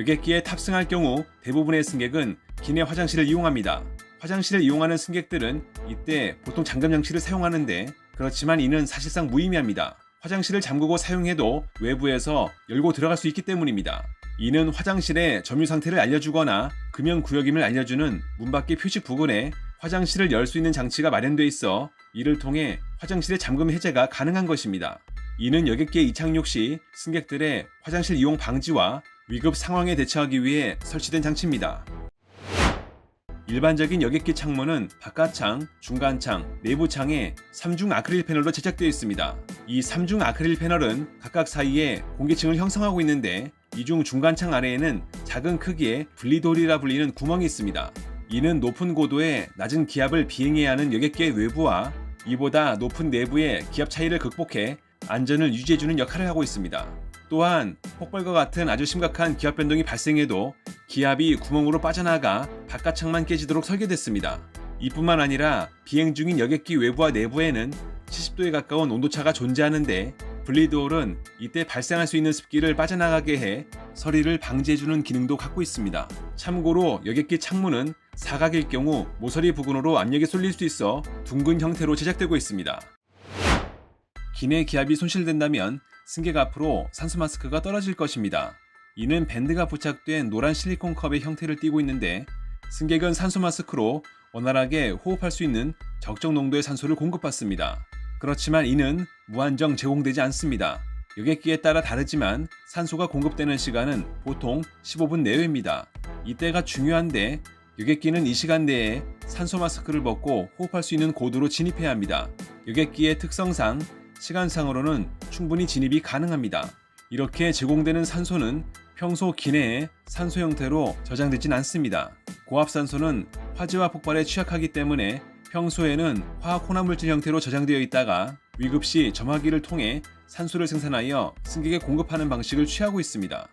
여객기에 탑승할 경우 대부분의 승객은 기내 화장실을 이용합니다. 화장실을 이용하는 승객들은 이때 보통 잠금 장치를 사용하는데 그렇지만 이는 사실상 무의미합니다. 화장실을 잠그고 사용해도 외부에서 열고 들어갈 수 있기 때문입니다. 이는 화장실의 점유 상태를 알려주거나 금연 구역임을 알려주는 문 밖의 표식 부분에 화장실을 열 수 있는 장치가 마련돼 있어 이를 통해 화장실의 잠금 해제가 가능한 것입니다. 이는 여객기의 이착륙 시 승객들의 화장실 이용 방지와 위급 상황에 대처하기 위해 설치된 장치입니다. 일반적인 여객기 창문은 바깥창, 중간창, 내부창에 3중 아크릴 패널로 제작되어 있습니다. 이 3중 아크릴 패널은 각각 사이에 공기층을 형성하고 있는데 이중 중간창 아래에는 작은 크기의 분리돌이라 불리는 구멍이 있습니다. 이는 높은 고도에 낮은 기압을 비행해야 하는 여객기의 외부와 이보다 높은 내부의 기압 차이를 극복해 안전을 유지해주는 역할을 하고 있습니다. 또한 폭발과 같은 아주 심각한 기압 변동이 발생해도 기압이 구멍으로 빠져나가 바깥창만 깨지도록 설계됐습니다. 이뿐만 아니라 비행 중인 여객기 외부와 내부에는 70도에 가까운 온도차가 존재하는데 블리드홀은 이때 발생할 수 있는 습기를 빠져나가게 해 서리를 방지해주는 기능도 갖고 있습니다. 참고로 여객기 창문은 사각일 경우 모서리 부근으로 압력이 쏠릴 수 있어 둥근 형태로 제작되고 있습니다. 기내 기압이 손실된다면 승객 앞으로 산소 마스크가 떨어질 것입니다. 이는 밴드가 부착된 노란 실리콘 컵의 형태를 띠고 있는데 승객은 산소 마스크로 원활하게 호흡할 수 있는 적정 농도의 산소를 공급받습니다. 그렇지만 이는 무한정 제공되지 않습니다. 여객기에 따라 다르지만 산소가 공급되는 시간은 보통 15분 내외입니다. 이때가 중요한데 여객기는 이 시간 내에 산소 마스크를 벗고 호흡할 수 있는 고도로 진입해야 합니다. 여객기의 특성상 시간상으로는 충분히 진입이 가능합니다. 이렇게 제공되는 산소는 평소 기내에 산소 형태로 저장되진 않습니다. 고압산소는 화재와 폭발에 취약하기 때문에 평소에는 화학 혼합물질 형태로 저장되어 있다가 위급 시 점화기를 통해 산소를 생산하여 승객에 공급하는 방식을 취하고 있습니다.